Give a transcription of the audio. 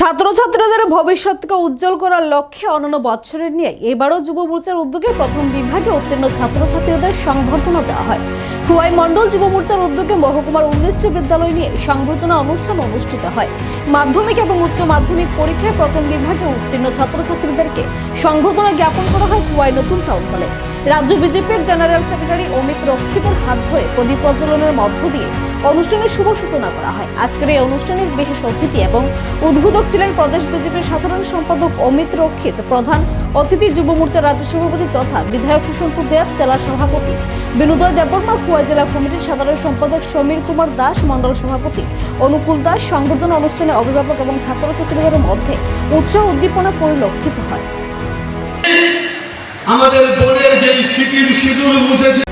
ছাত্রছাত্রীদের ভবিষ্যৎকে উজ্জ্বল করার লক্ষ্যে অন্যান্য বছরের নিয়ে এবারও যুব মোর্চার উদ্যোগে প্রথম বিভাগে উত্তীর্ণ ছাত্রছাত্রীদের সংবর্ধনা দেওয়া হয়। খুয়াই মণ্ডল যুব মোর্চার উদ্যোগে মহকুমার উনিশটি বিদ্যালয় নিয়ে সংবর্ধনা অনুষ্ঠান অনুষ্ঠিত হয়। মাধ্যমিক এবং উচ্চ মাধ্যমিক পরীক্ষায় প্রথম বিভাগে উত্তীর্ণ ছাত্রছাত্রীদেরকে সংবর্ধনা জ্ঞাপন করা হয় খুয়াই নতুন টাউন হলে। রাজ্য বিজেপির জেনারেল সেক্রেটারি অমিত রক্ষিতের হাত ধরে প্রদীপ প্রজ্বলনের মধ্য দিয়ে অনুষ্ঠানের শুভ সূচনা করা হয়। আজকের এই অনুষ্ঠানের বিশেষ অতিথি এবং উদ্বোধক ছিলেন প্রদেশ বিজেপির সাধারণ সম্পাদক অমিত রক্ষিত, প্রধান অতিথি যুব মোর্চার রাজ্য সভাপতি তথা বিধায়ক সুশান্ত দেব, জেলা সভাপতি বিনোদয় দেববর্মা খুয়া জেলা কমিটির সাধারণ সম্পাদক সমীর কুমার দাস, মণ্ডল সভাপতি অনুকূল দাস, সংবর্ধনা অনুষ্ঠানে অভিভাবক এবং ছাত্রছাত্রীদের মধ্যে উৎসাহ উদ্দীপনা পরিলক্ষিত হয়। আমাদের সিঁদুর মুছেছে